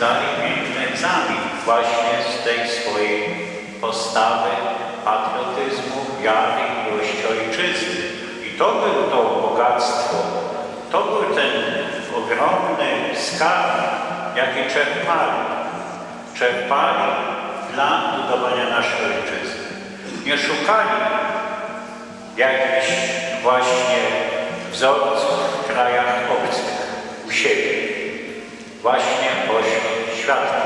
zdali piękny egzamin właśnie z tej swojej postawy patriotyzmu, wiary, miłości ojczyzny. I to było to bogactwo, to był ten ogromny skarb, jaki czerpali. Czerpali dla budowania naszej ojczyzny. Nie szukali jakichś właśnie wzorców w krajach obcych, u siebie, właśnie pośród świata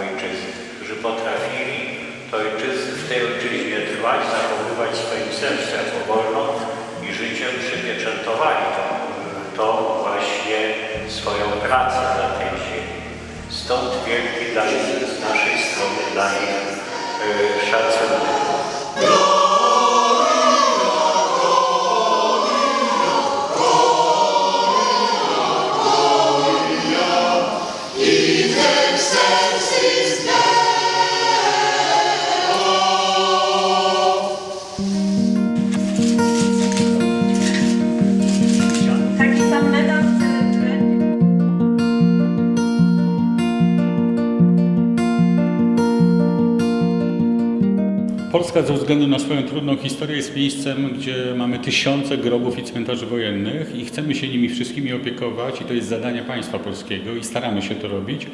ojczyzny, którzy potrafili to ojczyzny, w tej ojczyźnie trwać, zachowywać swoim sercu jako wolną i życiem przypieczętowali to, to właśnie swoją pracę dla tej ziemi. Stąd wielki dla z naszej strony dla nich y, szacunek. Polska ze względu na swoją trudną historię jest miejscem, gdzie mamy tysiące grobów i cmentarzy wojennych i chcemy się nimi wszystkimi opiekować i to jest zadanie państwa polskiego i staramy się to robić,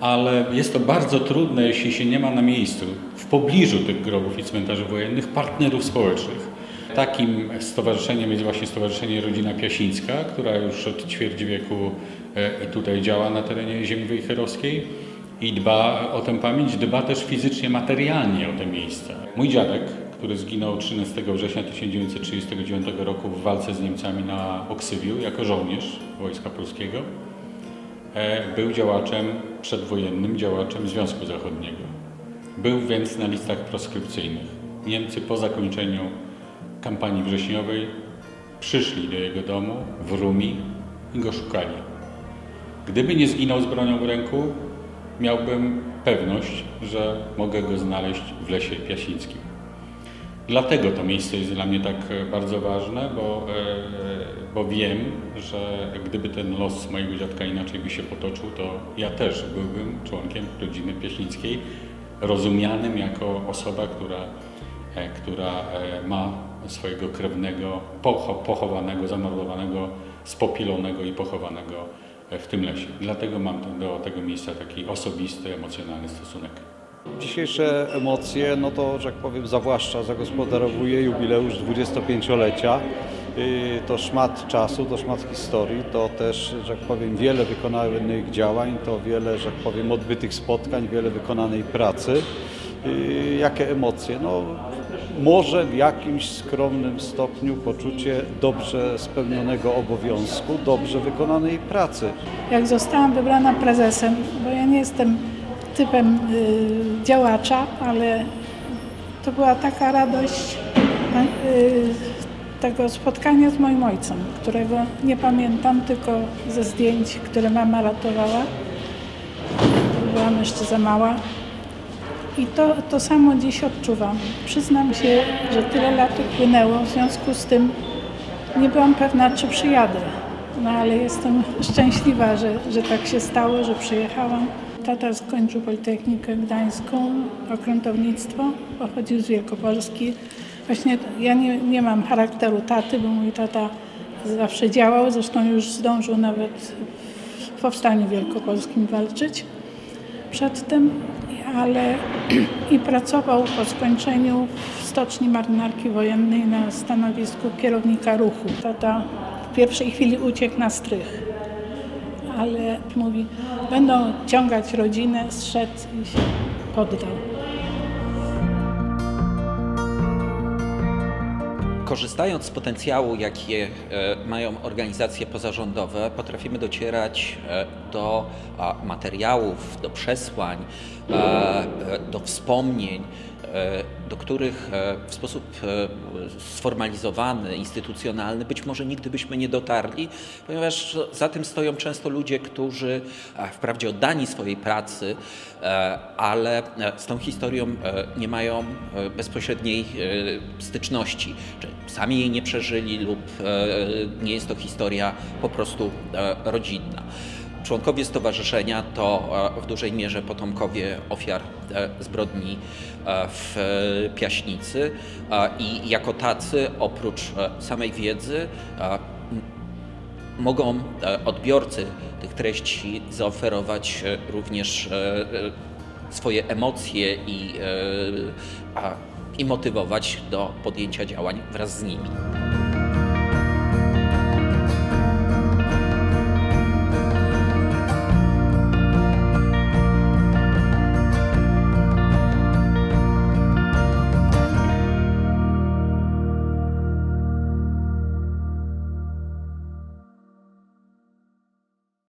ale jest to bardzo trudne, jeśli się nie ma na miejscu, w pobliżu tych grobów i cmentarzy wojennych, partnerów społecznych. Takim stowarzyszeniem jest właśnie Stowarzyszenie Rodzina Piasińska, która już od ćwierć wieku e, tutaj działa na terenie ziemi wejherowskiej i dba o tę pamięć, dba też fizycznie, materialnie o te miejsca. Mój dziadek, który zginął 13 września 1939 roku w walce z Niemcami na Oksywiu jako żołnierz Wojska Polskiego, e, był działaczem przedwojennym, działaczem Związku Zachodniego. Był więc na listach proskrypcyjnych. Niemcy po zakończeniu kampanii wrześniowej przyszli do jego domu w Rumi i go szukali. Gdyby nie zginął z bronią w ręku, miałbym pewność, że mogę go znaleźć w lesie piasińskim. Dlatego to miejsce jest dla mnie tak e, bardzo ważne, bo, e, bo wiem, że gdyby ten los mojego dziadka inaczej by się potoczył, to ja też byłbym członkiem rodziny piasińskiej, rozumianym jako osoba, która, e, która e, ma swojego krewnego pocho- pochowanego, zamordowanego, spopilonego i pochowanego e, w tym lesie. Dlatego mam do tego miejsca taki osobisty, emocjonalny stosunek. Dzisiejsze emocje, no to, że tak powiem, zawłaszcza, zagospodarowuje jubileusz 25-lecia. Yy, To szmat czasu, to szmat historii, to też, że tak powiem, wiele wykonanych działań, to wiele, że tak powiem, odbytych spotkań, wiele wykonanej pracy. Yy, Jakie emocje? No, może w jakimś skromnym stopniu poczucie dobrze spełnionego obowiązku, dobrze wykonanej pracy. jak zostałam wybrana prezesem, bo ja nie jestem typem y, działacza, ale to była taka radość y, tego spotkania z moim ojcem, którego nie pamiętam, tylko ze zdjęć, które mama ratowała. Byłam jeszcze za mała. I to, to samo dziś odczuwam. Przyznam się, że tyle lat upłynęło, w związku z tym nie byłam pewna, czy przyjadę. No ale jestem szczęśliwa, że, że tak się stało, że przyjechałam. Tata skończył Politechnikę Gdańską, okrętownictwo, pochodził z Wielkopolski. Właśnie ja nie, nie mam charakteru taty, bo mój tata zawsze działał, zresztą już zdążył nawet w Powstaniu Wielkopolskim walczyć przedtem, ale i pracował po skończeniu w Stoczni Marynarki Wojennej na stanowisku kierownika ruchu. Tata w pierwszej chwili uciekł na strych, ale mówi, będą ciągać rodzinę, zszedł i się poddał. Korzystając z potencjału, jaki e, mają organizacje pozarządowe, potrafimy docierać e, do materiałów, do przesłań, e, e, do wspomnień, do których e, w sposób e, sformalizowany, instytucjonalny być może nigdy byśmy nie dotarli, ponieważ za tym stoją często ludzie, którzy e, wprawdzie oddani swojej pracy, e, ale e, z tą historią e, nie mają e, bezpośredniej e, styczności, czy sami jej nie przeżyli lub e, nie jest to historia po prostu e, rodzinna. Członkowie stowarzyszenia to e, w dużej mierze potomkowie ofiar e, zbrodni e, w Piaśnicy i jako tacy oprócz samej wiedzy mogą odbiorcy tych treści zaoferować również swoje emocje i, i motywować do podjęcia działań wraz z nimi.